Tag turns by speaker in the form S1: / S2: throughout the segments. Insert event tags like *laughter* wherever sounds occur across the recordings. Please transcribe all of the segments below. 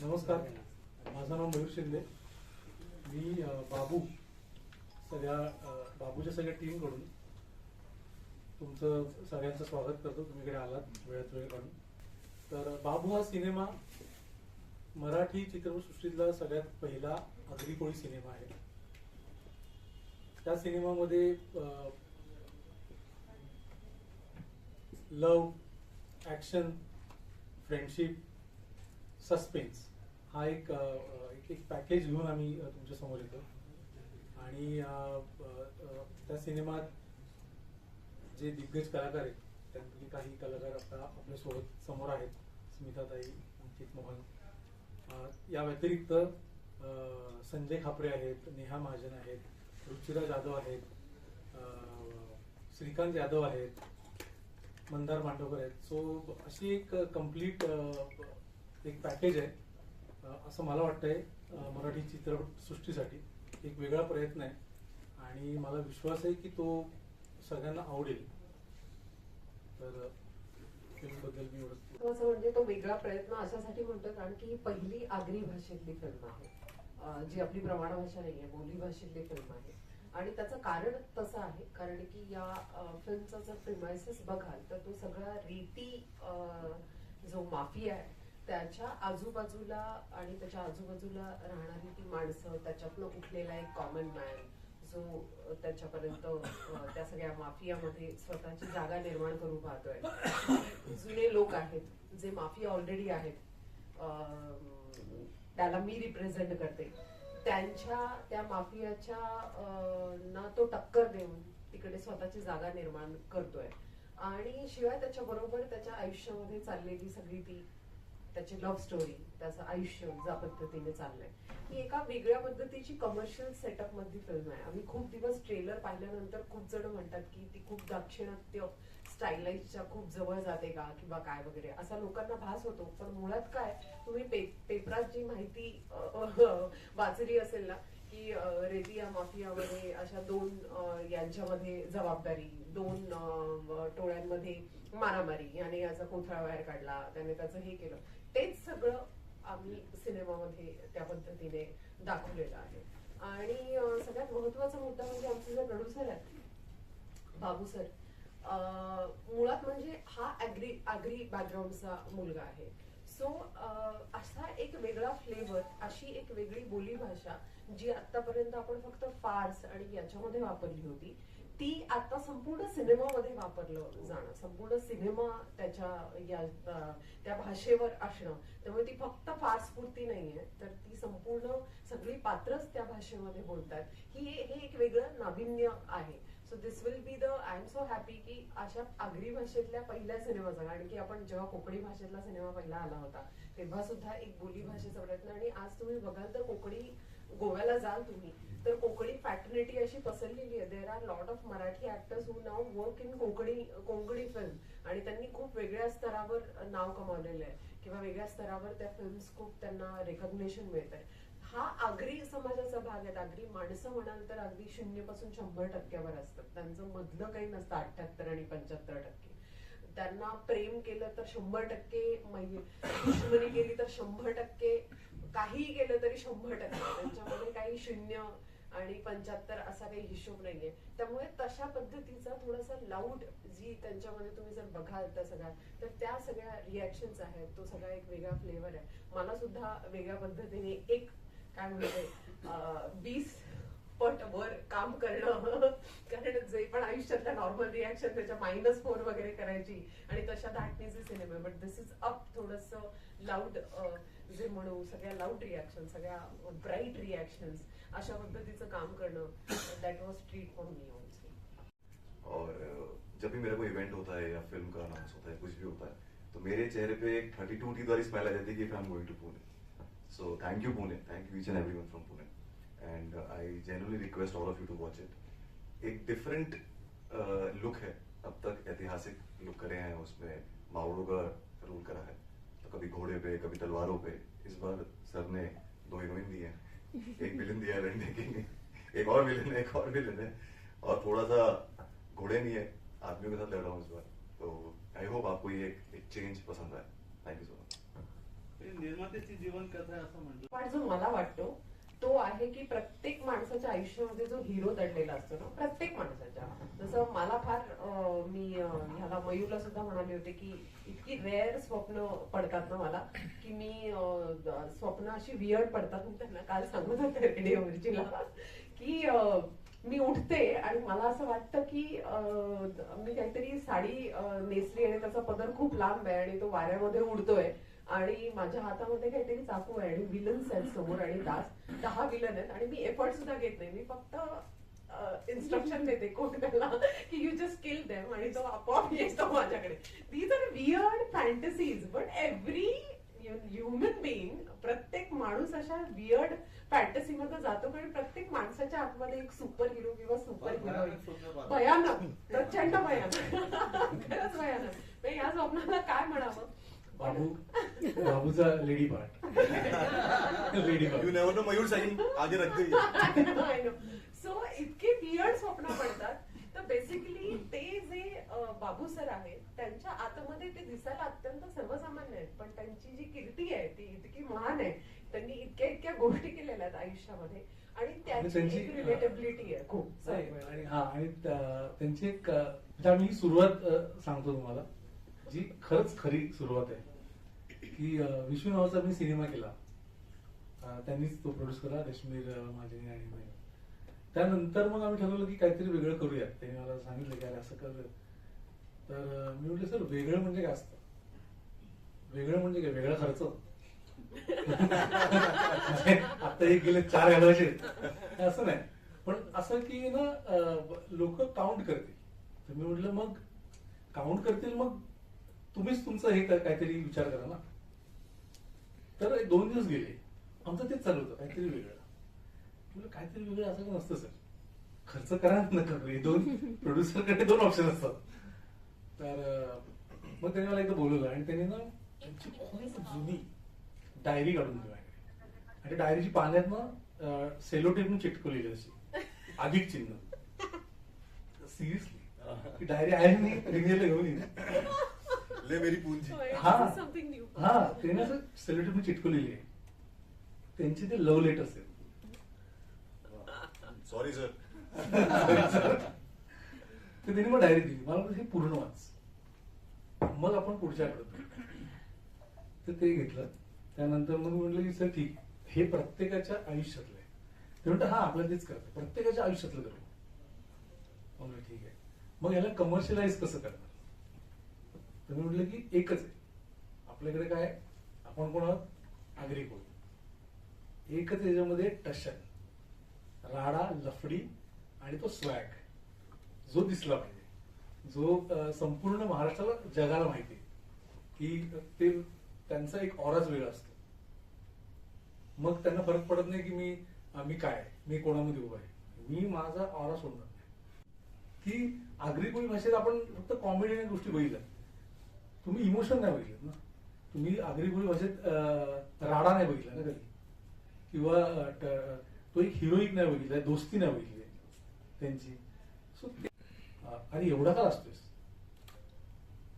S1: नमस्कार. माझं नाव मयूर शिंदे. मी बाबू सगळ्या बाबूच्या सगळ्या टीमकडून तुमचं सगळ्यांचं स्वागत करतो. तुम्ही इकडे आलात वेळात वेळ काढून. तर बाबू हा सिनेमा मराठी चित्रपटसृष्टीतला सगळ्यात पहिला अगदी कोळी सिनेमा आहे. त्या सिनेमामध्ये लव ॲक्शन फ्रेंडशिप सस्पेन्स हा एक एक- पॅकेज घेऊन आम्ही तुमच्यासमोर येतो. आणि त्या सिनेमात जे दिग्गज कलाकार आहेत त्यापैकी काही कलाकार आता आपल्यासोबत समोर आहेत. स्मिताताई अंकित मोहन. या व्यतिरिक्त संजय खापरे आहेत नेहा महाजन आहेत रुचिरा जाधव आहेत श्रीकांत यादव आहेत मंदार मांडवकर आहेत. सो अशी एक कंप्लीट एक पॅकेज आहे. असं मला वाटतंय मराठी चित्रपटसृष्टीसाठी एक वेगळा प्रयत्न आहे. आणि मला विश्वास आहे की तो सगळ्यांना आवडेल. तर फिल्मबद्दल मी
S2: असं म्हणजे तो वेगळा प्रयत्न अशासाठी म्हणतो कारण की ही पहिली आगरी भाषेतली फिल्म आहे. जी आपली प्रमाण भाषा आहे बोली भाषेतली फिल्म आहे. आणि त्याचं कारण तसं आहे कारण की या फिल्मचा जर प्रिमायसिस बघाल तर तो सगळा रीती जो माफिया आहे त्याच्या आजूबाजूला आणि त्याच्या आजूबाजूला राहणारी ती माणसं त्याच्यातनं उठलेला एक कॉमन मॅन जो त्याच्यापर्यंत त्या सगळ्या माफियामध्ये स्वतःची जागा निर्माण करू पाहतोय. जुने लोक आहेत जे माफिया ऑलरेडी आहेत त्याला मी रिप्रेझेंट करते. त्यांच्या त्या माफियाच्या ना तो टक्कर देऊन तिकडे स्वतःची जागा निर्माण करतोय. आणि शिवाय त्याच्याबरोबर त्याच्या आयुष्यामध्ये चाललेली सगळी ती त्याची लव्ह स्टोरी त्याचं आयुष्य ज्या पद्धतीने चाललंय. ही एका वेगळ्या पद्धतीची कमर्शियल सेटअप मधली फिल्म आहे. आम्ही खूप दिवस ट्रेलर पाहिल्यानंतर खूप जण म्हणतात की ती खूप दाक्षिणात्य स्टाईलाईजच्या खूप जवळ जाते का किंवा काय वगैरे. असा लोकांना भास होतो. पण मुळात काय तुम्ही पे, पेपरात जी माहिती वाचली असेल ना की रेतिया माफियामध्ये अशा दोन यांच्यामध्ये जबाबदारी दोन टोळ्यांमध्ये मारामारी याने याचा कोथळा बाहेर काढला त्याने त्याचं हे केलं. तेच सगळं आम्ही सिनेमामध्ये त्या पद्धतीने दाखवलेलं आहे. आणि सगळ्यात महत्त्वाचा मुद्दा म्हणजे आमचे जे प्रोड्युसर आहेत बाबू सर अं, मुळात म्हणजे हा अग्री ऍग्री बॅकग्राऊंडचा मुलगा आहे. सो असा एक वेगळा फ्लेवर अशी एक वेगळी बोलीभाषा जी आतापर्यंत आपण फक्त फार्स आणि याच्यामध्ये वापरली होती ती आता संपूर्ण सिनेमामध्ये वापरलं जाणं. संपूर्ण सिनेमा त्याच्या या त्या भाषेवर असणं. त्यामुळे ती फक्त फार स्फूर्ती नाहीये. तर ती संपूर्ण सगळी पात्रच त्या भाषेमध्ये बोलतात. ही हे एक वेगळं नाविन्य आहे. So this will be the I am so happy की अशा आगरी भाषेतल्या पहिल्या सिनेमाचा कारण की आपण जेव्हा कोकणी भाषेतला सिनेमा पहिला आला होता तेव्हा सुद्धा एक बोली भाषेचा प्रयत्न आणि आज तुम्ही बघाल तर कोकणी गोव्याला जाल तुम्ही. तर कोकणी फॅटर्निटी अशी पसरलेली आहे. There are lot of Marathi actors who now work in Konkani Konkani film आणि त्यांनी खूप वेगळ्या स्तरावर नाव कमावलेलं आहे. किंवा वेगळ्या स्तरावर त्या फिल्म्स खूप त्यांना रेकॉग्नेशन मिळत आहे हा आगरी समाजाचा भाग आहे. आगरी माणसं म्हणाल तर अगदी शून्यपासून शंभर टक्क्यावर असतात. त्यांचं मधलं काही नसतं. अठ्याहत्तर आणि पंच्याहत्तर टक्के. त्यांना प्रेम केलं तर शंभर टक्के दुश्मनी केली तर शंभर टक्के काहीही केलं तरी शंभर टक्के. त्यांच्यामध्ये काही शून्य आणि पंच्याहत्तर असा काही हिशोब नाहीये. त्यामुळे तशा पद्धतीचा थोडासा लाऊड जी त्यांच्यामध्ये तुम्ही जर बघाल त्या सगळ्या तर त्या सगळ्या रिॲक्शन्स आहेत. तो सगळा एक वेगळा फ्लेवर आहे. मला सुद्धा वेगळ्या पद्धतीने एक काय म्हणते वीस पट वर काम करणं कारण जे पण आयुष्यातल्या नॉर्मल रिॲक्शन त्याच्या मायनस फोर वगैरे करायची आणि तशा धाटणीचे सिनेमे बट दिस इज अप थोडस लाऊड जे म्हणू, सगळ्या लाऊड रिॲक्शन सगळ्या ब्राईट रिॲक्शन अशा पद्धतीचं काम करणं that was treat for me also
S3: और जब भी मेरा कोई इवेंट होता है या फ़िल्म का अनाउंस होता है, कुछ भी होता है तो मेरे चेहरे पे एक थर्टी टू टीथ वाली स्माइल आ जाती है कि I am going to Pune so thank you Pune thank you each and every from Pune and I genuinely request all of you to watch it एक डिफरेंट लुक है, अब तक ऐतिहासिक लुक करे हैं, उसमें मावड़ों का रोल करा है। तो कभी घोड़े पे कभी तलवारों पे। इस बार सर ने दो हीरोइन दी है। एक विलन दिया लड़ने के लिए। एक और विलन है एक और विलन है। और थोड़ा सा घोड़े नहीं है आदमियों के साथ लड़ रहा हूँ इस बार। तो आई होप आपको ये एक, एक चेंज पसंद आए। थैंक यू सो मच
S4: निर्माता निर्मात्याची जीवन कथा असं म्हटलं
S2: पण जो मला वाटतो तो आहे की प्रत्येक माणसाच्या आयुष्यामध्ये जो हिरो दडलेला असतो ना प्रत्येक माणसाच्या. जसं मला फार मी ह्याला मयूला सुद्धा म्हणाले होते की इतकी रेअर स्वप्न पडतात ना मला की मी स्वप्न अशी वियर्ड पडतात. मी त्यांना काल सांगत होते रेडिओवरचीला की मी उठते आणि मला असं वाटतं की मी काहीतरी साडी नेसली आणि त्याचा पदर खूप लांब आहे आणि तो वाऱ्यामध्ये उडतोय. आणि माझ्या हातामध्ये काहीतरी चाकू आहे आणि विलन्स आहेत समोर आणि दास. दहा विलन आहेत आणि मी एफर्ट सुद्धा घेत नाही. मी फक्त इन्स्ट्रक्शन देते कोणाला की यू जस्ट किल देम आणि तो आपोआप येतो माझ्याकडे. These are weird fantasies but every human being प्रत्येक माणूस अशा वियर्ड फॅन्टसी मध्ये जातो कारण प्रत्येक माणसाच्या आतमध्ये एक सुपर हिरो किंवा सुपर हिरोईन भयानक प्रचंड भयानक खरंच भयानक म्हणजे या स्वप्नाला काय म्हणावं
S1: Babu बाबूचा lady part lady
S5: you never know Mayur sine आगे रख गई
S2: सो इतके वियर्ड स्वप्न पडतात. तर बेसिकली ते जे बाबू सर आहेत त्यांच्या आतमध्ये ते दिसायला अत्यंत सर्वसामान्य आहेत. पण त्यांची जी कीर्ती आहे ती इतकी महान आहे. त्यांनी इतक्या इतक्या गोष्टी केलेल्या आहेत आयुष्यामध्ये. आणि त्याची रिलेटेबिलिटी आहे खूप.
S1: आणि हा आणि त्या- त्यांची एक आता मी सुरुवात अ, सांगतो तुम्हाला. जी खरंच खरी सुरुवात आहे. की विष्णू नावाचा मी सिनेमा केला. त्यांनीच तो प्रोड्यूस केला रश्मीर माझी महाजनी आणि मी. त्यानंतर मग आम्ही ठरवलं की काहीतरी वेगळं करूयात. त्यांनी मला सांगितलं की अरे असं कर. तर मी म्हटलं सर वेगळं म्हणजे काय असतं? वेगळं म्हणजे काय? वेगळा खर्च. *laughs* आता एक गेले चार घालायचे. असं नाही. पण असं की ना लोक काउंट करतील. तर मी म्हटलं मग काउंट करतील मग तुम्हीच तुमचं हे काहीतरी विचार करा ना. तर एक दोन दिवस गेले. आमचं तेच चालू होतं काहीतरी वेगळं. काहीतरी वेगळं असं नसतं सर. खर्च करा नका दोन *laughs* producer कडे दोन ऑप्शन असतात. तर मग त्यांनी मला एकदा बोलवलं आणि त्यांनी ना त्यांची खूप जुनी डायरी काढून दिली माझ्याकडे. आणि डायरीची पाण्यात ना सेलो टेपने चिटकवलेली अशी. अधिक चिन्ह. *laughs* सिरियसली डायरी आहे नाही घेऊन
S5: ले मेरी पूंजी
S1: हा.
S2: समथिंग न्यू
S1: हा त्याने असं सेलो टेपने चिटकवलेली आहे. त्यांचे ते लव्ह लेटर्स आहेत. *laughs*
S5: सॉरी सर
S1: तर त्यांनी मग डायरी दिली. मला हे पूर्ण वाच. मग आपण पुढच्या आठवड्यात तर ते घेतलं. त्यानंतर मग मी म्हटलं की सर ठीक. हे प्रत्येकाच्या आयुष्यातलं आहे. ते म्हणतं हा आपल्याला तेच करतं. प्रत्येकाच्या आयुष्यातलं करू मग म्हटलं, ठीक आहे. मग याला कमर्शियलाइज कसं करणार? तर मी म्हटलं की एकच आहे. आपल्याकडे काय आपण कोण आहोत आगरी होत. एकच याच्यामध्ये टशन राडा लफडी आणि तो स्वॅग. जो दिसला पाहिजे. जो संपूर्ण महाराष्ट्राला जगाला माहिती आहे. की ते त्यांचा एक ऑराच वेगळा असतो. मग त्यांना फरक पडत नाही की मी मी काय आहे, मी कोणामध्ये उभा आहे? मी माझा ऑरा सोडणार नाही. की आगरी कोळी भाषेत आपण फक्त कॉमेडी आणि गोष्टी बघितल्या. तुम्ही इमोशन नाही बघितलं ना? तुम्ही आगरी कोळी भाषेत राडा नाही बघितला ना कधी? किंवा तो एक हिरोईक नाही बघितलाय दोस्ती नाही बघितली त्यांची. सो अरे एवढा का असतोस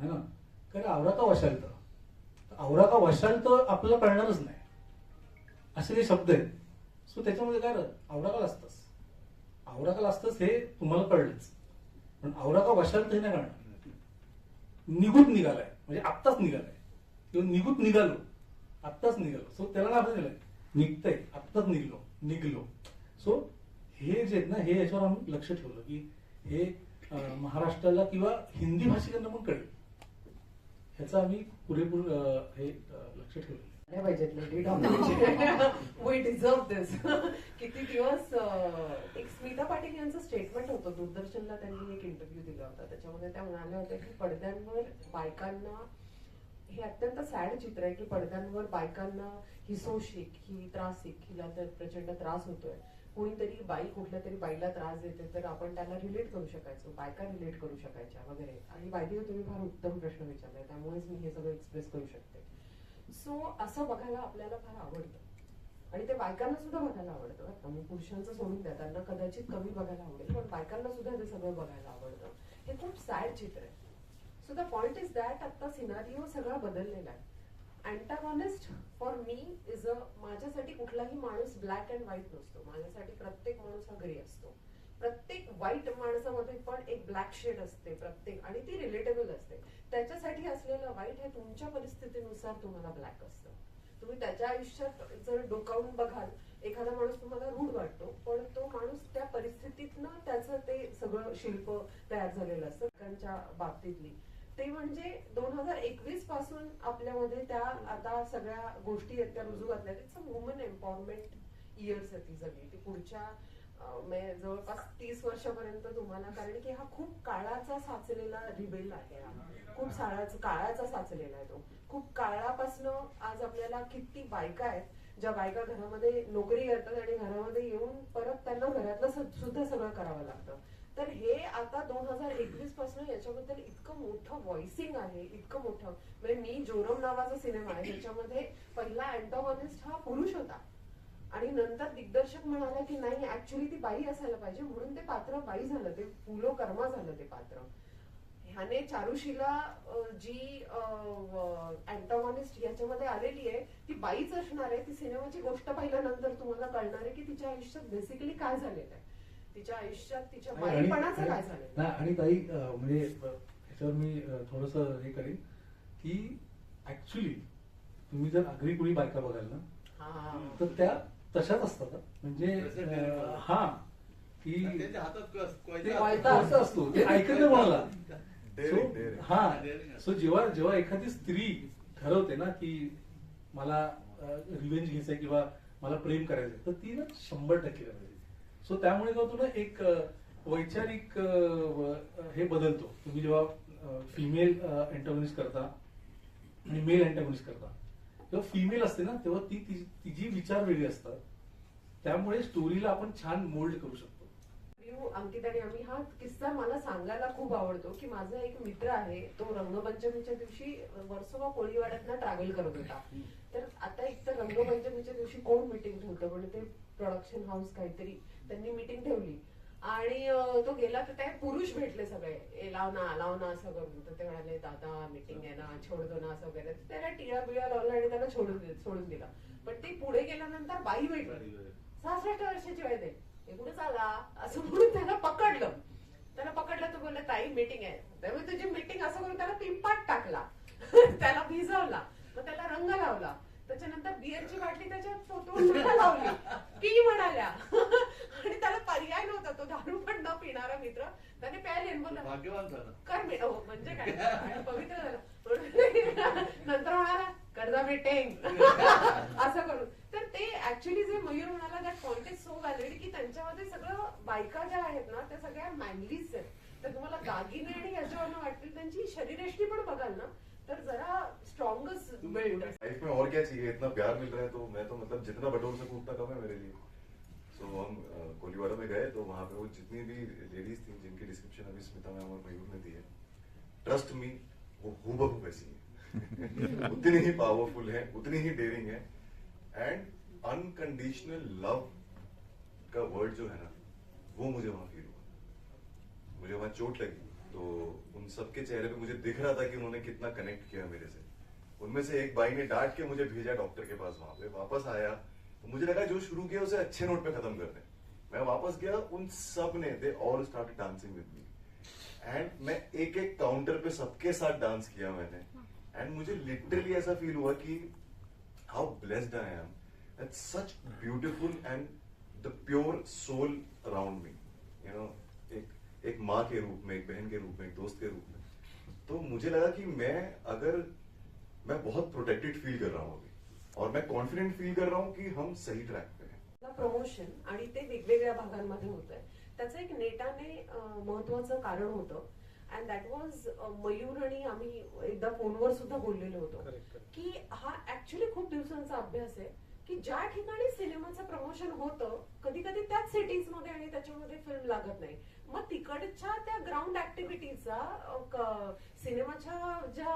S1: है ना? कारण आवरा का वशालत आवरा का वशालत आपल्याला कळणारच नाही. असे काही शब्द आहेत. सो त्याच्यामध्ये काय राहत? आवरा का असतंच आवरा का हे तुम्हाला कळलंच. पण आवरा का वशालत हे नाही कळणार. निघूत निघालाय. म्हणजे आत्ताच निघालाय. किंवा निघूत निघालो. आत्ताच निघालो. सो त्याला नाही आपण दिलंय? निघतंय. आत्ताच निघलो. निघलो. सो हे जे आहेत ना हे याच्यावर आम्ही लक्ष ठेवलं की हे महाराष्ट्राला किंवा हिंदी भाषिकांना पण कळेल. ह्याचं आम्ही पुरेपूर हे लक्ष ठेवलं.
S2: नाही पाहिजेत वी डिझर्व दिस किती दिवस एक स्मिता पाटील यांचं स्टेटमेंट होतं. दूरदर्शनला त्यांनी एक इंटरव्ह्यू दिला होता. त्याच्यामध्ये त्या म्हणाल्या होत्या की पडद्यांवर बायकांना हे अत्यंत सॅड चित्र आहे की पडद्यांवर बायकांना ही सोशिक ही त्रासिक हिला तर प्रचंड त्रास होतोय. कोणीतरी बाई कुठल्या तरी बाईला त्रास देते तर आपण त्याला रिलेट करू शकायचो बायका रिलेट करू शकायच्या वगैरे. आणि बायदी तुम्ही फार उत्तम प्रश्न विचारलाय. त्यामुळेच मी हे सगळं एक्सप्रेस करू शकते. सो असं बघायला आपल्याला फार आवडतं. आणि ते बायकांना सुद्धा बघायला आवडतं बरं का. मग पुरुषांचं सोडून द्या. त्यांना कदाचित कमी बघायला आवडेल. पण बायकांना सुद्धा ते सगळं बघायला आवडतं. हे खूप सॅड चित्र आहे. So the point is that आता सिनारिओ सगळा बदललेला आहे. अँटागॉनिस्ट फॉर मी इज अ माझ्यासाठी कुठलाही माणूस ब्लॅक अँड व्हाईट नसतो. माझ्यासाठी प्रत्येक माणूस हा ग्रे असतो. प्रत्येक व्हाईट माणसामध्ये पण एक ब्लॅक शेड असते प्रत्येक. आणि ती रिलेटेबल असते. त्याच्यासाठी असलेलं वाईट हे तुमच्या परिस्थितीनुसार तुम्हाला ब्लॅक असतं. तुम्ही त्याच्या आयुष्यात जर डोकावून बघाल एखादा माणूस तुम्हाला रूढ वाटतो पण तो माणूस त्या परिस्थितीतनं त्याचं ते सगळं शिल्प तयार झालेलं असतं त्यांच्या बाबतीतली. ते म्हणजे दोन हजार एकवीसपासून आपल्यामध्ये त्या आता सगळ्या गोष्टी आहेत त्या रुजू घातल्या it's a woman empowerment years आहे ती सगळी. ती पुढच्या म्हणजे जवळपास तीस वर्षापर्यंत तुम्हाला कारण की हा खूप काळाचा साचलेला रिबेल आहे हा. खूप साळाच काळाचा साचलेला आहे तो. खूप काळापासनं आज आपल्याला किती बायका आहेत ज्या बायका घरामध्ये नोकरी करतात आणि घरामध्ये येऊन परत त्यांना घरातलं सुद्धा सगळं करावं लागतं. तर हे आता दोन हजार एकवीसपासून याच्याबद्दल इतकं मोठं व्हॉइसिंग आहे इतकं मोठं. म्हणजे मी जोरम नावाचा सिनेमा आहे ज्याच्यामध्ये पहिला अँटॉगॉनिस्ट हा पुरुष होता. आणि नंतर दिग्दर्शक म्हणाला की नाही ऍक्च्युली ती बाई असायला पाहिजे म्हणून ते पात्र बाई झालं ते फुलो कर्मा झालं ते पात्र. ह्याने चारुशीला अं, जी अँटॉगॉनिस्ट याच्यामध्ये आलेली आहे ती बाईच असणार आहे. ती सिनेमाची गोष्ट पाहिल्यानंतर तुम्हाला कळणार आहे की तिच्या आयुष्यात बेसिकली काय झालेलं आहे. तिच्या आयुष्यात तिच्या बाईपणाचं काय झालेलं
S1: आणि ताई म्हणजे ह्याच्यावर मी थोडस हे करेन की ऍक्च्युली तुम्ही जर आगरी कुळी बायका बघाल ना
S2: हा.
S1: तर त्या तशाच असतात. म्हणजे हा की
S4: हातात
S1: असतो. ते ऐकत नाही
S3: daring.
S1: हा सो जेव्हा जेव्हा एखादी स्त्री ठरवते ना की मला रिव्हेंज घ्यायचंय किंवा मला प्रेम करायचंय तर ती ना शंभर टक्के करायची सो त्यामुळे होतं ना एक वैचारिक हे बदलतो. तुम्ही जेव्हा फिमेल अँटॅगनिस्ट करता आणि मेल अँटॅगनिस्ट करता तेव्हा फिमेल असते ना तेव्हा ती ती- तिची विचार वेगळी असतात. त्यामुळे स्टोरीला आपण छान मोल्ड करू शकतो.
S2: रिव्ह्यू अंकित आणि आम्ही हा किस्सा मला सांगायला खूप आवडतो की माझा एक मित्र आहे तो रंगपंचमीच्या दिवशी वर्सोवा कोळीवाड्यात ट्रॅव्हल करत होता. तर आता एक तर रंगपंचमीच्या दिवशी कोण मिटिंग ठेवतं? पण ते प्रोडक्शन हाऊस काहीतरी त्यांनी मिटिंग ठेवली. आणि तो गेला तर ते पुरुष भेटले सगळे. लाव ना लाव ना असं करून. तर ते म्हणाले दादा मिटिंग आहे ना छोड दो ना असं वगैरे. त्याला टिळा बिळा लावला आणि त्याला सोडून सोडून दिला. पण ते पुढे गेल्यानंतर बाई भेटली. सहासष्ट वर्षाची वय ते हे कुठे चाला असं म्हणून त्याला पकडलं. त्याला पकडलं तर बोलले ताई मीटिंग आहे. त्यामुळे तुझी मीटिंग असं करून त्याला पिंपाट टाकला. *laughs* त्याला भिजवला. मग त्याला रंग लावला. त्याच्यानंतर बिअरची बाटली त्याच्या तोंडाला लावली. पी म्हणाल्या. *laughs* आणि त्याला पर्याय नव्हता. तो दारू पण न पिणारा मित्र त्याने प्यायला बोलला
S4: झाला.
S2: कर मी. हो म्हणजे काय? पवित्र झालं. *laughs* नंतर म्हणाला कर्जा मीटिंग असं करून. ते ऍक्च्युली जे मयूर म्हणाला that point is so valid की त्यांच्यामध्ये सगळं बायका ज्या आहेत ना त्या सगळ्या मॅनलीच आहेत. तर तुम्हाला दागिने आणि याच्यावरनं वाटतील त्यांची शरीरयष्टी पण बघाल ना तर जरा स्ट्रॉंगच
S3: लाइफ में और क्या चाहिए? इतना प्यार मिल रहा है तो मैं तो मतलब जितना बटोर सकूं उतना कम है मेरे लिए। सो हम अ, कोलीवाड़ा में गए तो वहां पे वो जितनी भी लेडीज थी जिनकी डिस्क्रिप्शन अभी स्मिता मैम और मयूर ने दी है ट्रस्ट मी वो हूबहू वैसी है। *laughs* उतनी ही पावरफुल है उतनी ही डेयरिंग है। एंड अनकंडीशनल लव का वर्ड जो है ना, वो मुझे वहाँ फील हुआ। मुझे वहाँ चोट लगी। तो उन सबके चेहरे पे मुझे दिख रहा था कि उन्होंने कितना कनेक्ट किया मेरे से। उनमें से एक भाई ने डांट के मुझे भेजा डॉक्टर के पास वहाँ पे। वापस आया। तो मुझे लगा जो शुरू किया उसे अच्छे नोट पे खत्म कर दें मैं वापस गया, उन सबने they all start dancing with me and मैं एक एक काउंटर पे सबके साथ डांस किया मैंने। एंड मुझे लिटरली ऐसा फील हुआ कि how blessed I am that such beautiful and the pure soul around me you know एक एक माँ के रूप में एक बहन के रूप में एक दोस्त के रूप में। तो मुझे लगा कि मैं अगर मैं बहुत प्रोटेक्टेड फील कर रहा हूँ अभी। और मैं कॉन्फिडेंट फील कर रहा हूँ कि हम सही ट्रैक पे हैं।
S2: प्रमोशन आणि ते वेगवेगळ्या भागांमध्ये होत आहे त्याचं एक नेटाने महत्वाचं कारण होतं. अँड दॅट वॉज मयूर आणि आम्ही एकदा फोनवर सुद्धा बोललेलो होतो. की हा ऍक्च्युली खूप दिवसांचा अभ्यास आहे. की ज्या ठिकाणी सिनेमाचं प्रमोशन होतं कधी कधी त्याच सिटीजमध्ये आणि त्याच्यामध्ये फिल्म लागत नाही. मग तिकडच्या त्या ग्राउंड ऍक्टिव्हिटीजचा सिनेमाच्या ज्या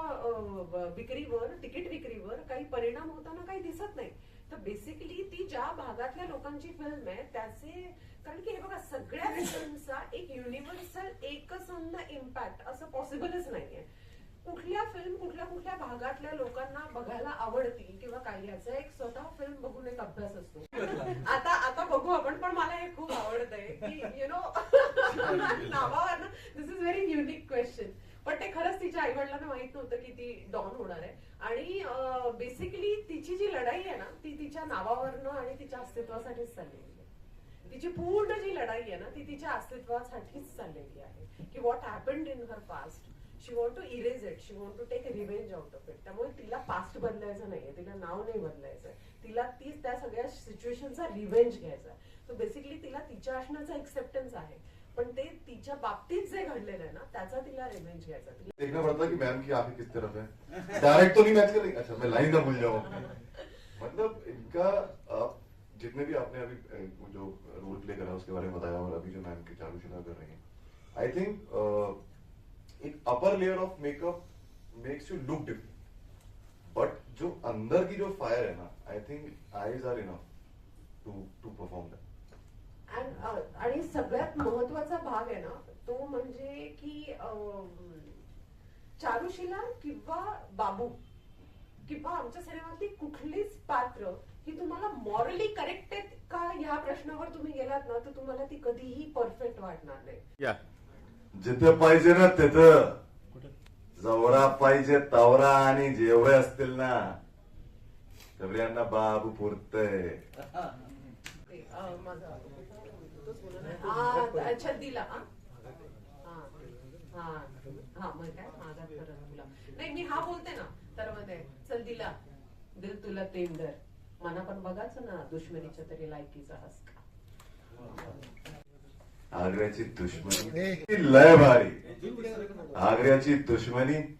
S2: विक्रीवर तिकीट विक्रीवर काही परिणाम होताना काही दिसत नाही. तर बेसिकली ती ज्या भागातल्या लोकांची फिल्म आहे त्याचे कारण की हे बघा सगळ्या फिल्मचा एक युनिव्हर्सल एकसंध इम्पॅक्ट असं पॉसिबलच नाहीये. कुठल्या फिल्म कुठल्या भागातल्या लोकांना बघायला आवडतील किंवा काय याचा एक स्वतः फिल्म बघून एक अभ्यास असतो. आता आता बघू आपण पण मला हे खूप आवडतंय की यु नो नावावर this is very unique question पण ते खरंच तिच्या आई वडिलांना माहीत नव्हतं की ती डॉन होणार आहे. आणि बेसिकली तिची जी लढाई आहे ना ती तिच्या नावावरनं आणि तिच्या अस्तित्वासाठीच चाललेली आहे. तिची पूर्ण जी लढाई आहे ना ती तिच्या अस्तित्वासाठीच चाललेली आहे. की what happened in her past she want to erase it she want to take revenge out of it त्यामुळे तिला पास्ट बदलायचं नाहीये. तिला नाव नाही बदलायचं. तिला ती त्या सगळ्या सिच्युएशनचा रिव्हेंज घ्यायचा सो बेसिकली तिला तिच्या असण्याचा एक्सेप्टन्स आहे. पण ते तिच्या बाबतीत जे घडलेलं आहे ना त्याचा तिला रिव्हेंज घ्यायचा
S5: देखना पड़ता कि मैम की आंखें किस तरफ है? डायरेक्ट तो नहीं मैच करेंगे अच्छा मैं लाइन ना भूल जाऊं। मतलब इनका आप जितने भी आपने अभी जो रोल प्ले करा उसके बारे में बताया और अभी जो मैम की शुरू कर रही हैं। आई थिंक एक upper layer of makeup makes you look different but जो अंदर की जो फायर है ना I think eyes are enough to to perform that
S2: आणि सगळ्यात महत्त्वाचा भाग आहे ना तो म्हणजे की चारुशिला किंवा बाबू किंवा आमच्या सिनेमातली कुठलीच पात्र ही तुम्हाला मॉरली करेक्ट आहेत का ह्या प्रश्नावर तुम्ही गेलात ना तर तुम्हाला ती कधीही परफेक्ट वाटणार नाही.
S3: जिथे पाहिजे ना तिथं. जवळा पाहिजे तवरा आणि जेवढे असतील ना तेवढ्यांना बाबू पुरतय.
S2: अच्छा दिला हा हा हा हा मग काय? माझा खरं तुला नाही मी हा बोलते ना तर ते चल दिला. दिल तुला टेंडर मना पण बघाच ना दुश्मनीच्या तरी लायकीचा हस
S3: आग्र्याची दुश्मनी. लय भारी. आग्र्याची दुश्मनी.